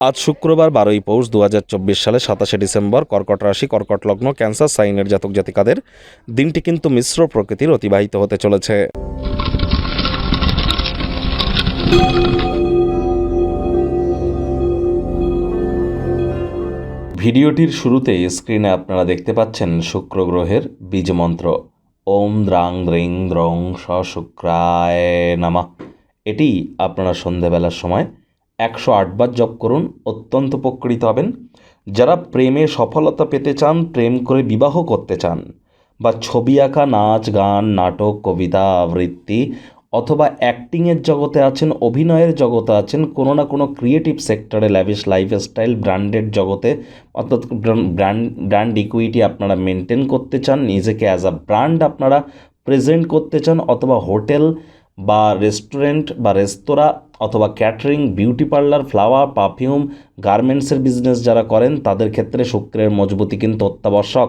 আজ শুক্রবার বারোই পৌষ দু হাজার চব্বিশ সালে সাতাশে ডিসেম্বর কর্কট রাশি, কর্কট লগ্ন, ক্যান্সার, সাইনের জাতক জাতিকাদের দিনটি কিন্তু মিশ্র প্রকৃতির অতিবাহিত হতে চলেছে। ভিডিওটির শুরুতে স্ক্রিনে আপনারা দেখতে পাচ্ছেন শুক্র গ্রহের বীজমন্ত্র ওম দ্রাং দ্রিং দ্রং স শুক্রায় নামা। এটি আপনারা সন্ধেবেলার সময় একশো আটবার জপ করুন, অত্যন্ত উপকৃত হবেন। যারা প্রেমে সফলতা পেতে চান, প্রেম করে বিবাহ করতে চান, বা ছবি আঁকা, নাচ, গান, নাটক, কবিতা, আবৃত্তি, অথবা অ্যাক্টিংয়ের জগতে আছেন, অভিনয়ের জগতে আছেন, কোনো না কোনো ক্রিয়েটিভ সেক্টরে ল্যাভিশ লাইফস্টাইল ব্র্যান্ডেড জগতে, অর্থাৎ ব্র্যান্ড ব্র্যান্ড ইকুইটি আপনারা মেনটেন করতে চান, নিজেকে অ্যাজ আ ব্র্যান্ড আপনারা প্রেজেন্ট করতে চান, অথবা হোটেল বা রেস্টুরেন্ট বা রেস্তোরাঁ অথবা catering, beauty parlour, flower, perfume, গার্মেন্টসের বিজনেস যারা করেন, তাদের ক্ষেত্রে শুক্রের মজবুতি কিন্তু অত্যাবশ্যক।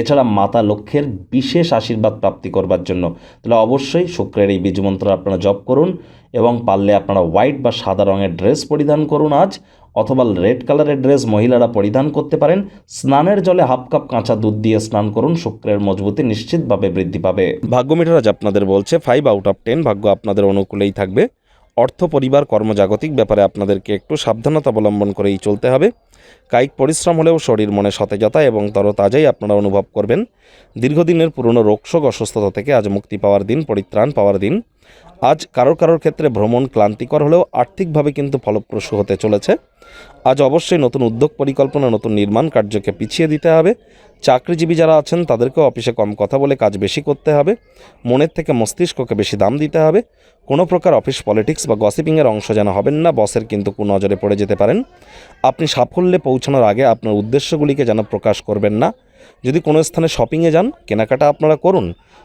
এছাড়া মাতা লক্ষ্যের বিশেষ আশীর্বাদ প্রাপ্তি করবার জন্য। তাহলে অবশ্যই শুক্রের এই বীজমন্ত্র আপনারা জপ করুন এবং পারলে আপনারা হোয়াইট বা সাদা রঙের ড্রেস পরিধান করুন আজ, অথবা রেড কালারের ড্রেস মহিলারা পরিধান করতে পারেন। স্নানের জলে হাফ কাপ কাঁচা দুধ দিয়ে স্নান করুন, শুক্রের মজবুতি নিশ্চিতভাবে বৃদ্ধি পাবে। ভাগ্য মিটার আজ আপনাদের বলছে ফাইভ আউট অফ টেন ভাগ্য আপনাদের অনুকূলেই থাকবে। অর্থ পরিবার কর্মজাগতিক ব্যাপারে আপনাদেরকে একটু সাবধানতা অবলম্বন করেই চলতে হবে। কায়িক পরিশ্রম হলেও শরীর মনে সতেজতা এবং তরতাজাই আপনারা অনুভব করবেন। দীর্ঘদিনের পুরনো রোগশোক অসুস্থতা থেকে আজ মুক্তি পাওয়ার দিন, পরিত্রাণ পাওয়ার দিন। আজ কারোর কারোর ক্ষেত্রে ভ্রমণ ক্লান্তিকর হলেও আর্থিকভাবে কিন্তু ফলপ্রসূ হতে চলেছে। আজ অবশ্যই নতুন উদ্যোগ পরিকল্পনা, নতুন নির্মাণ কার্যকে পিছিয়ে দিতে হবে। চাকরিজীবী যারা আছেন, তাদেরকেও অফিসে কম কথা বলে কাজ বেশি করতে হবে। মনের থেকে মস্তিষ্ককে বেশি দাম দিতে হবে। কোনো প্রকার অফিস পলিটিক্স বা গসিপিংয়ের অংশ যেন হবেন না, বসের কিন্তু কুনজরে পড়ে যেতে পারেন। আপনি সাফল্যে পৌঁছানোর আগে আপনার উদ্দেশ্যগুলিকে যেন প্রকাশ করবেন না। যদি কোনো স্থানে শপিংয়ে যান, কেনাকাটা আপনারা করুন।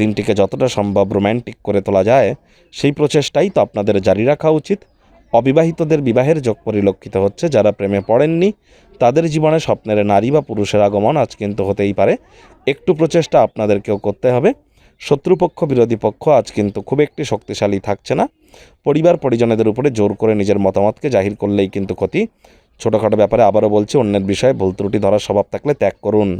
দিনটিকে যতটা সম্ভব রোম্যান্টিক করে তোলা যায়, সেই প্রচেষ্টাই তো আপনাদের জারি রাখা উচিত। অবিবাহিতদের বিবাহের যোগ পরিলক্ষিত হচ্ছে যারা প্রেমে পড়েননি, তাদের জীবনে স্বপ্নের নারী বা পুরুষের আগমন আজ কিন্তু হতেই পারে। একটু প্রচেষ্টা আপনাদেরকেও করতে হবে। শত্রুপক্ষ, বিরোধী পক্ষ আজ কিন্তু খুব একটি শক্তিশালী থাকছে না। পরিবার পরিজনেদের উপরে জোর করে নিজের মতামতকে জাহির করলেই কিন্তু ক্ষতি। ছোটোখাটো ব্যাপারে আবারও বলছি, অন্যের বিষয়ে ভুল ত্রুটি ধরার স্বভাব থাকলে ত্যাগ করুন।